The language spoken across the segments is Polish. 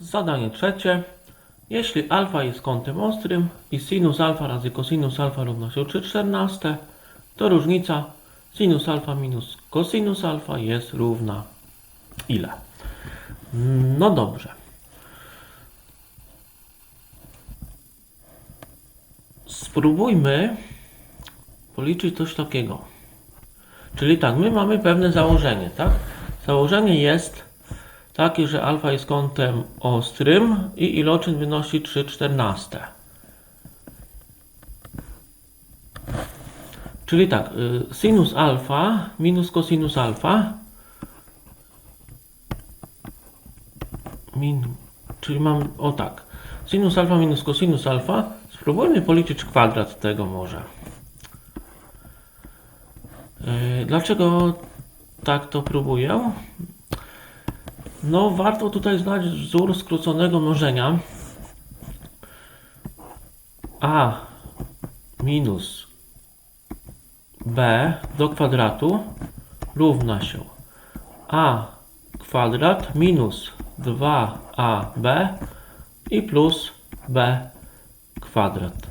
Zadanie trzecie. Jeśli alfa jest kątem ostrym i sinus alfa razy cosinus alfa równa się 3,14, to różnica sinus alfa minus cosinus alfa jest równa ile? No dobrze. Spróbujmy policzyć coś takiego. Czyli tak, my mamy pewne założenie, tak? Założenie jest takie, że alfa jest kątem ostrym i iloczyn wynosi 3,14. Czyli tak, y, sinus alfa minus cosinus alfa min, czyli mam, o tak, sinus alfa minus cosinus alfa, spróbujmy policzyć kwadrat tego może. Yy, Dlaczego tak to próbuję? No, warto tutaj znać wzór skróconego mnożenia. A minus b do kwadratu równa się a kwadrat minus 2ab i plus b kwadrat.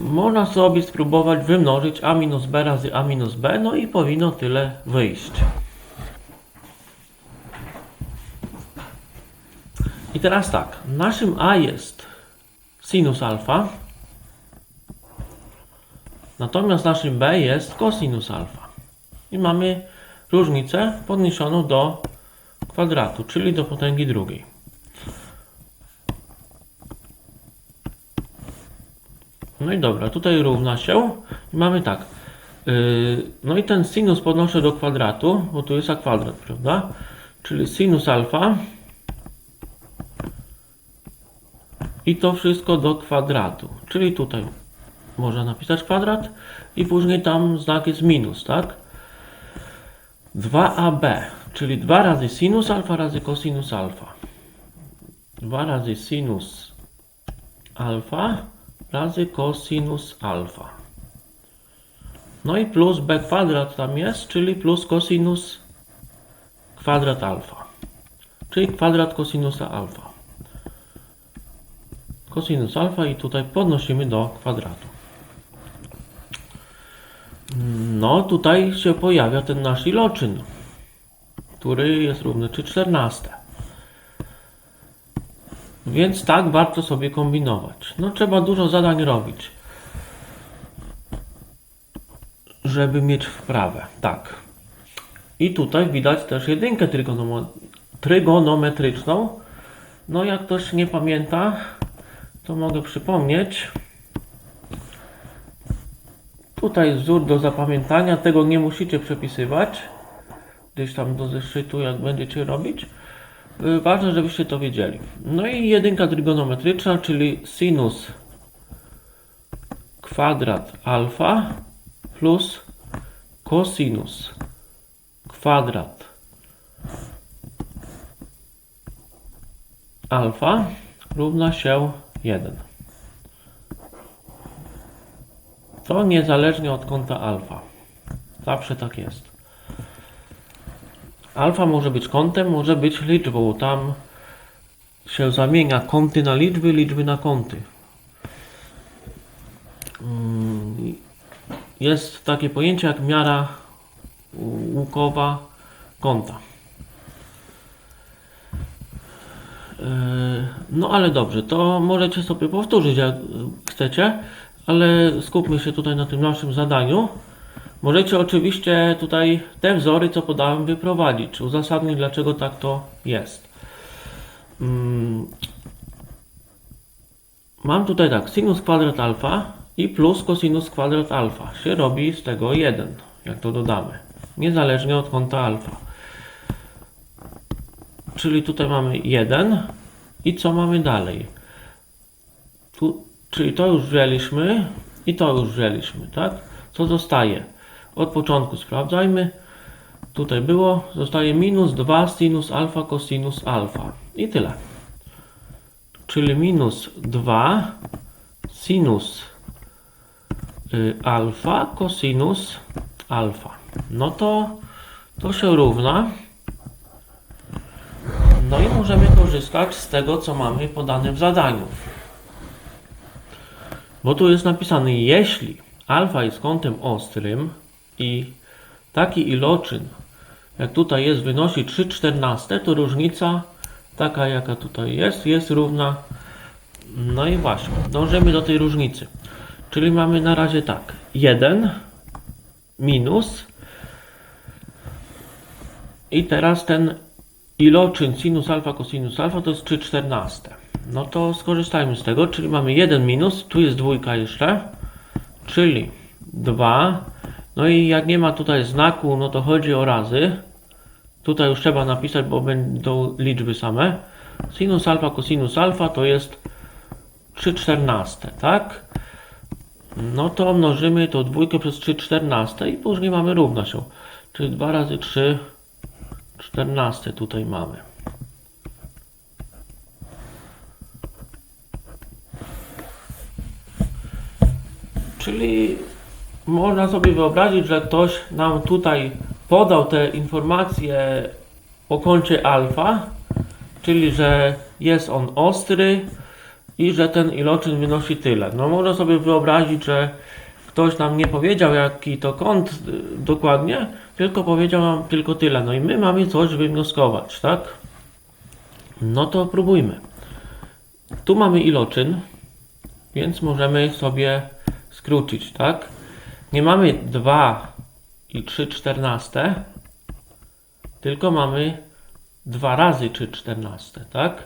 Można sobie spróbować wymnożyć a minus b razy a minus b, no i powinno tyle wyjść. I teraz tak, naszym a jest sinus alfa, natomiast naszym b jest cosinus alfa. I mamy różnicę podniesioną do kwadratu, czyli do potęgi drugiej. No i dobra, tutaj równa się i mamy tak. Yy, no i ten sinus podnoszę do kwadratu, bo tu jest a kwadrat, prawda? Czyli sinus alfa i to wszystko do kwadratu. Czyli tutaj można napisać kwadrat i później tam znak jest minus, tak? 2ab, czyli 2 razy sinus alfa razy cosinus alfa. 2 razy sinus alfa razy cosinus alfa. No i plus b kwadrat tam jest, czyli plus cosinus kwadrat alfa. Czyli kwadrat cosinusa alfa. Cosinus alfa i tutaj podnosimy do kwadratu. No tutaj się pojawia ten nasz iloczyn, który jest równy 3,14. Więc tak warto sobie kombinować. No trzeba dużo zadań robić, żeby mieć wprawę. Tak. I tutaj widać też jedynkę trygonometryczną. No jak ktoś nie pamięta, to mogę przypomnieć. Tutaj wzór do zapamiętania. Tego nie musicie przepisywać. Gdzieś tam do zeszytu, jak będziecie robić. Y, Ważne, żebyście to wiedzieli. No i jedynka trygonometryczna, czyli sinus kwadrat alfa plus cosinus kwadrat alfa równa się 1. To niezależnie od kąta alfa. Zawsze tak jest. Alfa może być kątem, może być liczbą. Tam się zamienia kąty na liczby, liczby na kąty. Mm, Jest takie pojęcie jak miara łukowa kąta. Yy, No ale dobrze, to możecie sobie powtórzyć jak chcecie, ale skupmy się tutaj na tym naszym zadaniu. Możecie oczywiście tutaj te wzory, co podałem, wyprowadzić, czy uzasadnić, dlaczego tak to jest. Mm. Mam tutaj tak, sinus kwadrat alfa i plus cosinus kwadrat alfa. Się robi z tego 1, jak to dodamy. Niezależnie od kąta alfa. Czyli tutaj mamy 1 i co mamy dalej? Tu, czyli to już wzięliśmy i to już wzięliśmy, tak? Co zostaje? Od początku sprawdzajmy. Tutaj było, zostaje minus 2 sinus alfa cosinus alfa. I tyle. Czyli minus 2 sinus y, alfa cosinus alfa. No to to się równa. No i możemy korzystać z tego, co mamy podane w zadaniu. Bo tu jest napisane, jeśli alfa jest kątem ostrym i taki iloczyn, jak tutaj jest, wynosi 3,14, to różnica taka, jaka tutaj jest, jest równa. No i właśnie, dążymy do tej różnicy. Czyli mamy na razie tak, 1 minus i teraz ten iloczyn sinus alfa cosinus alfa to jest 3,14. No to skorzystajmy z tego, czyli mamy 1 minus, tu jest dwójka jeszcze, czyli 2. No i jak nie ma tutaj znaku, no to chodzi o razy. Tutaj już trzeba napisać, bo będą liczby same. Sinus alfa cosinus alfa to jest 3,14, tak? No to mnożymy tą dwójkę przez 3,14 i później mamy równość. Czyli 2 razy 3, 14 tutaj mamy. Czyli można sobie wyobrazić, że ktoś nam tutaj podał te informacje o kącie alfa, czyli że jest on ostry i że ten iloczyn wynosi tyle. No można sobie wyobrazić, że ktoś nam nie powiedział jaki to kąt y, dokładnie, tylko powiedział nam tylko tyle. No i my mamy coś wywnioskować, tak? No to próbujmy. Tu mamy iloczyn, więc możemy sobie skrócić, tak? Nie mamy 2 i 3 czternaste, tylko mamy 2 razy 3 czternaste, tak?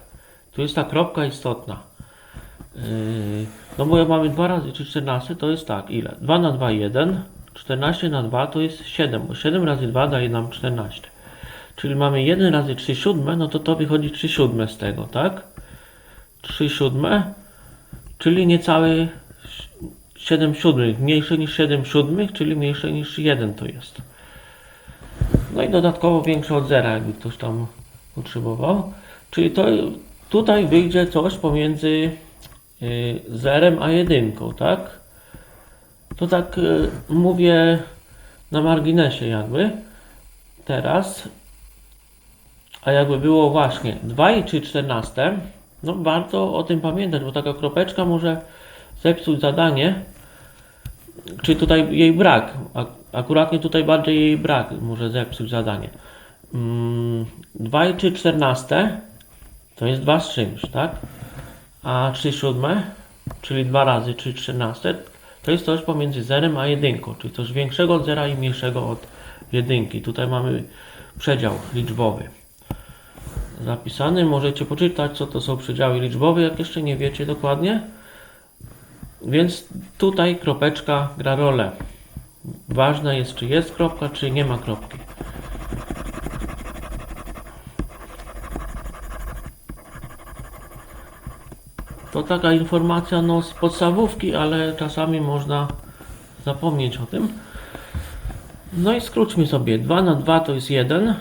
Tu jest ta kropka istotna. Yy, no bo jak mamy 2 razy 3 czternaste, to jest tak, ile? 2 na 2, 1. 14 na 2 to jest 7, bo 7 razy 2 daje nam 14. Czyli mamy 1 razy 3 siódme, no to to wychodzi 3 siódme z tego, tak? 3 siódme, czyli niecałe 7 siódmych, mniejsze niż 7 siódmych, czyli mniejsze niż 1 to jest. No i dodatkowo większe od zera, jakby ktoś tam potrzebował. Czyli to tutaj wyjdzie coś pomiędzy zerem a jedynką, tak? To tak y, mówię na marginesie jakby. Teraz. A jakby było właśnie 2 i 3 czternaste, no warto o tym pamiętać, bo taka kropeczka może zepsuć zadanie, czy tutaj jej brak. Akuratnie tutaj bardziej jej brak może zepsuć zadanie. 2 i 3 czternaste to jest 2 z czymś, tak? A 3 siódme, czyli 2 razy 3 czternaste, to jest coś pomiędzy zerem a jedynką, czyli coś większego od zera i mniejszego od jedynki. Tutaj mamy przedział liczbowy zapisany. Możecie poczytać, co to są przedziały liczbowe, jak jeszcze nie wiecie dokładnie. Więc tutaj kropeczka gra rolę. Ważne jest, czy jest kropka, czy nie ma kropki. To taka informacja no, z podstawówki, ale czasami można zapomnieć o tym. No i skróćmy sobie. 2 na 2 to jest 1.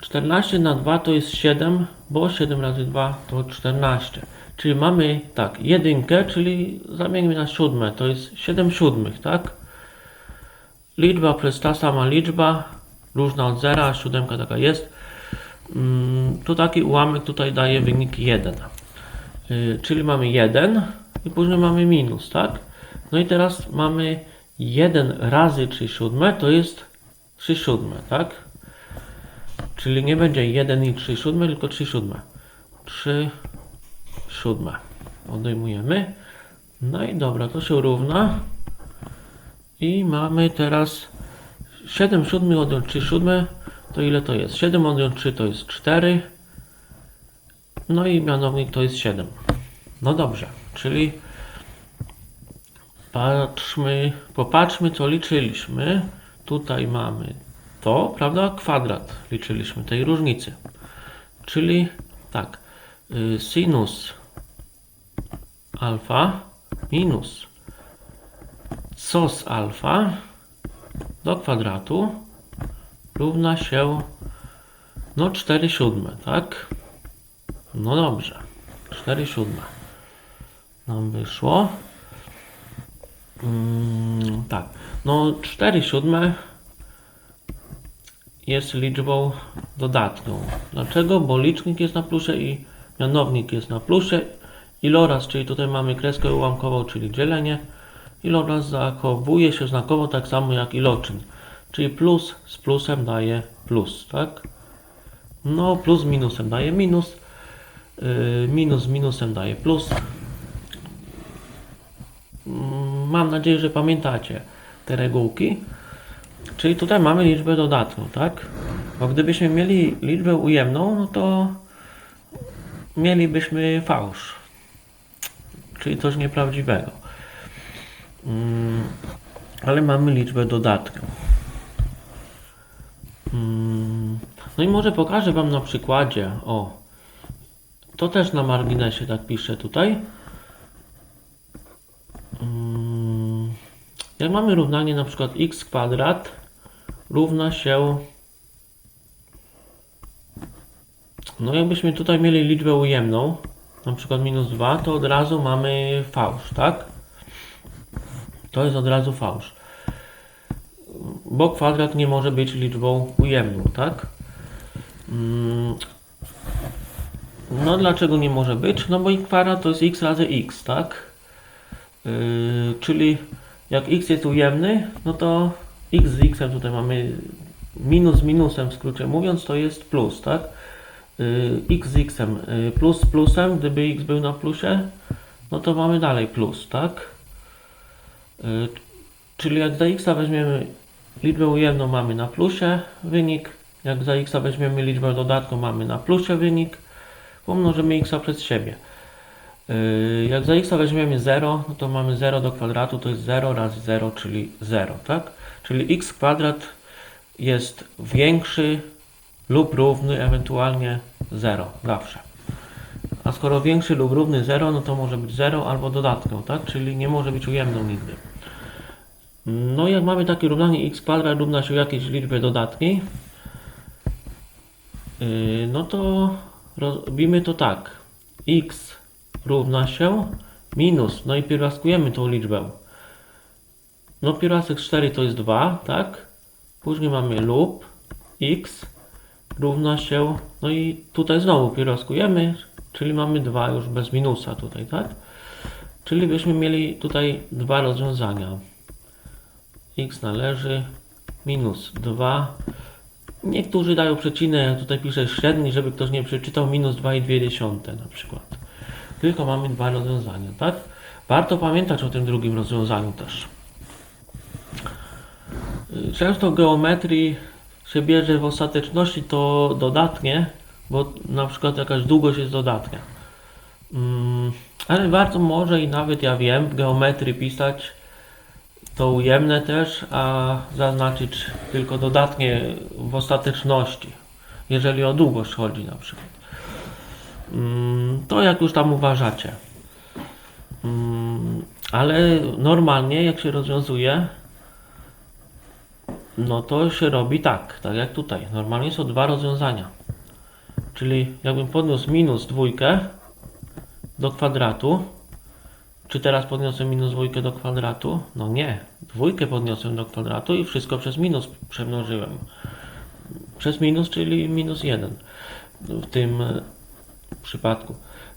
14 na 2 to jest 7, bo 7 razy 2 to 14. Czyli mamy tak, jedynkę, czyli zamieńmy na siódme, to jest 7 siódmych, tak? Liczba plus ta sama liczba, różna od zera, siódemka taka jest. Mm, tu taki ułamek tutaj daje wynik 1. Yy, czyli mamy 1 i później mamy minus, tak? No i teraz mamy 1 razy 3 siódme, to jest 3 siódme, tak? Czyli nie będzie 1 i 3 siódme, tylko 3 siódme. 3 siódme. Odejmujemy. No i dobra, to się równa. I mamy teraz 7 siódmych odjąć 3 siódme. To ile to jest? 7 odjąć 3 to jest 4. No i mianownik to jest 7. No dobrze, czyli patrzmy, popatrzmy co liczyliśmy. Tutaj mamy to, prawda? Kwadrat liczyliśmy tej różnicy. Czyli tak, y, sinus alfa minus cos alfa do kwadratu równa się no 4 siódme, tak? No dobrze, 4 siódme nam wyszło. Mm, tak, no 4 siódme jest liczbą dodatnią. Dlaczego? Bo licznik jest na plusie i mianownik jest na plusie. Iloraz, czyli tutaj mamy kreskę ułamkową, czyli dzielenie. Iloraz zachowuje się znakowo tak samo jak iloczyn. Czyli plus z plusem daje plus, tak? No, plus z minusem daje minus. Yy, minus z minusem daje plus. Mam nadzieję, że pamiętacie te regułki. Czyli tutaj mamy liczbę dodatnią, tak? Bo gdybyśmy mieli liczbę ujemną, no to mielibyśmy fałsz. Czyli coś nieprawdziwego. Mm, Ale mamy liczbę dodatnią. Mm, No i może pokażę Wam na przykładzie. O, to też na marginesie tak piszę tutaj. Mm, Jak mamy równanie na przykład x kwadrat równa się no jakbyśmy tutaj mieli liczbę ujemną na przykład minus 2 to od razu mamy fałsz, tak? To jest od razu fałsz bo kwadrat nie może być liczbą ujemną, tak? Mm, No dlaczego nie może być? No bo kwadrat to jest x razy x, tak? Yy, czyli jak x jest ujemny, no to x z x tutaj mamy minus z minusem w skrócie mówiąc to jest plus, tak? Yy, x z x yy, plus z plusem, gdyby x był na plusie, no to mamy dalej plus, tak? Yy, czyli jak za x weźmiemy liczbę ujemną mamy na plusie wynik, jak za x weźmiemy liczbę dodatką mamy na plusie wynik, pomnożymy x przez siebie. Yy, Jak za x weźmiemy 0, no to mamy 0 do kwadratu, to jest 0 razy 0, czyli 0, tak? Czyli x kwadrat jest większy lub równy ewentualnie 0, zawsze. A skoro większy lub równy 0, no to może być 0 albo dodatką, tak? Czyli nie może być ujemną nigdy. No jak mamy takie równanie x kwadrat równa się jakiejś liczbie dodatniej, yy, no to robimy to tak. x równa się minus, no i pierwiastkujemy tą liczbę. No pierwiastek 4 to jest 2, tak? Później mamy lub x równa się, no i tutaj znowu pierwiastkujemy, czyli mamy 2 już bez minusa tutaj, tak? Czyli byśmy mieli tutaj dwa rozwiązania x należy minus 2. Niektórzy dają przecinę, tutaj piszę średni, żeby ktoś nie przeczytał, minus 2,2 na przykład. Tylko mamy dwa rozwiązania, tak? Warto pamiętać o tym drugim rozwiązaniu też. Często geometrii się bierze w ostateczności to dodatnie, bo na przykład jakaś długość jest dodatnia. Mm, Ale warto może i nawet ja wiem w geometrii pisać to ujemne też, a zaznaczyć tylko dodatnie w ostateczności, jeżeli o długość chodzi na przykład. Mm, To jak już tam uważacie. Mm, Ale normalnie jak się rozwiązuje, no to się robi tak, tak jak tutaj. Normalnie są dwa rozwiązania. Czyli jakbym podniósł minus dwójkę do kwadratu, czy teraz podniosłem minus dwójkę do kwadratu? No nie. Dwójkę podniosłem do kwadratu i wszystko przez minus przemnożyłem. Przez minus, czyli minus 1 w tym przypadku.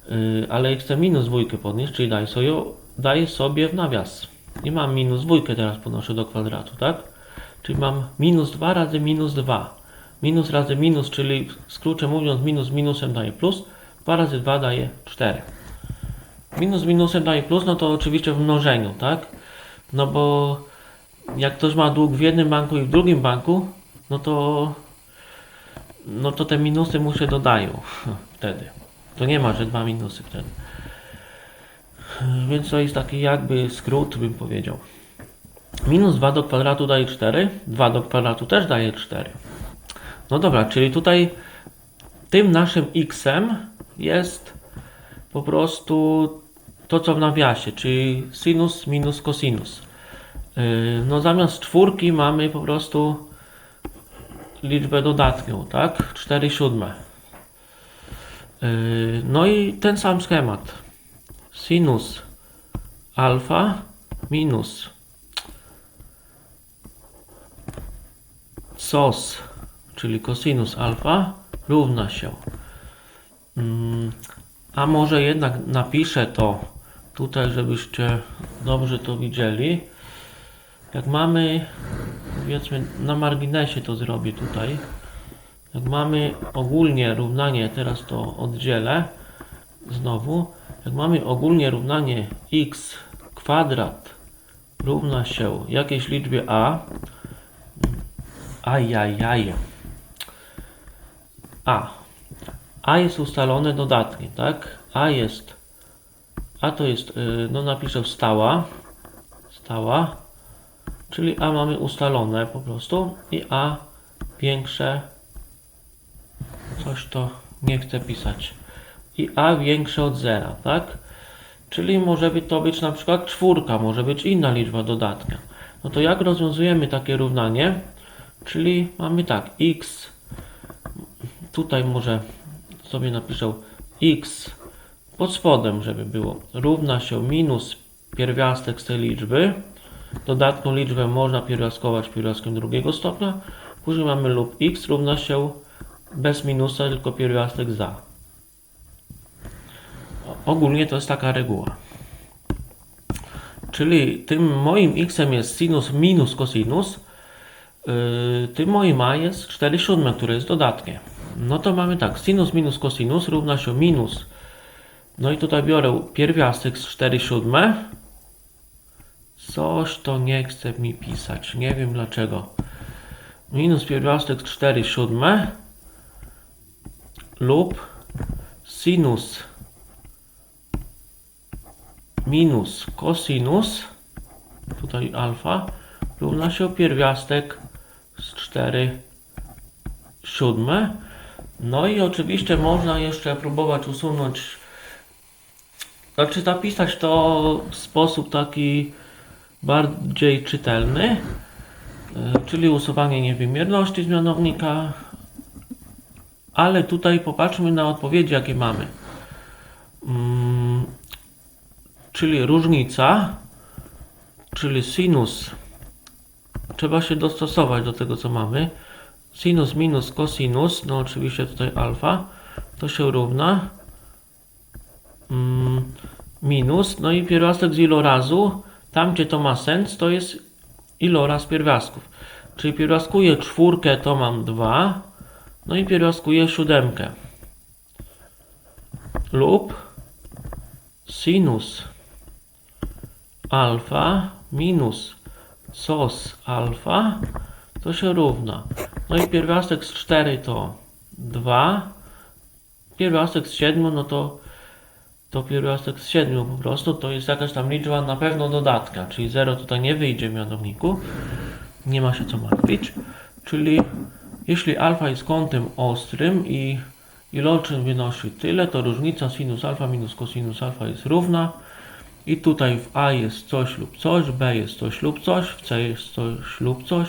Yy, Ale jak chcę minus dwójkę podnieść, czyli daję sobie, daję sobie w nawias. Nie mam minus dwójkę teraz podnoszę do kwadratu, tak? Czyli mam minus 2 razy minus 2. Minus razy minus, czyli skrócie mówiąc minus minusem daje plus. 2 razy 2 daje 4. Minus z minusem daje plus, no to oczywiście w mnożeniu, tak? No bo jak ktoś ma dług w jednym banku i w drugim banku, no to no to te minusy mu się dodają wtedy. To nie ma, że dwa minusy wtedy. Więc to jest taki jakby skrót, bym powiedział. Minus 2 do kwadratu daje 4, 2 do kwadratu też daje 4. No dobra, czyli tutaj tym naszym x-em jest po prostu to, co w nawiasie, czyli sinus minus cosinus. Yy, No zamiast czwórki mamy po prostu liczbę dodatnią, tak? 4 siódme. Yy, No i ten sam schemat. Sinus alfa minus sos czyli cosinus alfa równa się. Mm, A może jednak napiszę to tutaj, żebyście dobrze to widzieli. Jak mamy, powiedzmy, na marginesie to zrobię tutaj. Jak mamy ogólnie równanie, teraz to oddzielę znowu. Jak mamy ogólnie równanie x kwadrat równa się jakiejś liczbie a. Ajajaj. A. A jest ustalone dodatnie, tak? A jest. A to jest, yy, no napiszę stała. Stała. Czyli A mamy ustalone po prostu. I A większe. Coś to nie chcę pisać. I A większe od zera, tak? Czyli może to być na przykład czwórka, może być inna liczba dodatnia. No to jak rozwiązujemy takie równanie? Czyli mamy tak, x, tutaj może sobie napiszę x pod spodem, żeby było, równa się minus pierwiastek z tej liczby. Dodatną liczbę można pierwiastkować pierwiastkiem drugiego stopnia. Później mamy lub x równa się bez minusa, tylko pierwiastek za. Ogólnie to jest taka reguła. Czyli tym moim x jest sinus minus cosinus, yy, tym moim a jest 4 siódme, które jest dodatnie. No to mamy tak, sinus minus cosinus równa się minus. No i tutaj biorę pierwiastek z 4 siódme. Coś to nie chce mi pisać, nie wiem dlaczego. Minus pierwiastek z 4 siódme lub sinus minus cosinus, tutaj alfa, równa się pierwiastek z 4 siódme. No i oczywiście można jeszcze próbować usunąć, znaczy zapisać to w sposób taki bardziej czytelny, e, czyli usuwanie niewymierności z mianownika, ale tutaj popatrzmy na odpowiedzi, jakie mamy. Mm, czyli różnica, czyli sinus. Trzeba się dostosować do tego, co mamy. Sinus minus cosinus, no oczywiście tutaj alfa, to się równa mm, minus, no i pierwiastek z ilorazu, tam gdzie to ma sens, to jest iloraz pierwiastków. Czyli pierwiastkuję czwórkę, to mam 2, no i pierwiastkuję siódemkę. Lub sinus alfa minus cos alfa to się równa. No i pierwiastek z 4 to 2. Pierwiastek z 7 no to to pierwiastek z 7 po prostu to jest jakaś tam liczba na pewno dodatka, czyli 0 tutaj nie wyjdzie w mianowniku. Nie ma się co martwić. Czyli jeśli alfa jest kątem ostrym i iloczyn wynosi tyle, to różnica sinus alfa minus cosinus alfa jest równa. I tutaj w A jest coś lub coś, B jest coś lub coś, w C jest coś lub coś,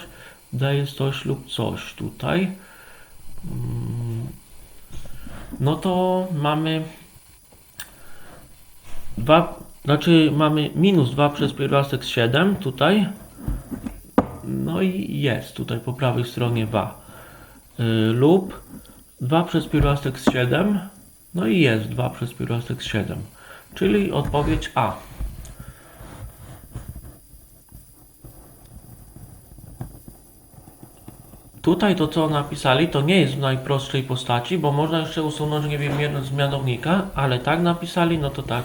D jest coś lub coś tutaj. Mm, No to mamy 2, znaczy mamy minus 2 przez pierwiastek z 7 tutaj. No i jest tutaj po prawej stronie 2. Yy, lub 2 przez pierwiastek z 7. No i jest 2 przez pierwiastek z 7. Czyli odpowiedź A. Tutaj to, co napisali, to nie jest w najprostszej postaci, bo można jeszcze usunąć niewymierność z mianownika, ale tak napisali, no to tak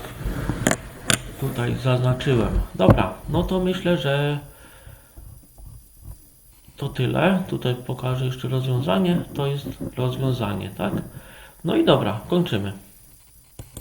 tutaj zaznaczyłem. Dobra, no to myślę, że to tyle. Tutaj pokażę jeszcze rozwiązanie. To jest rozwiązanie, tak? No i dobra, kończymy.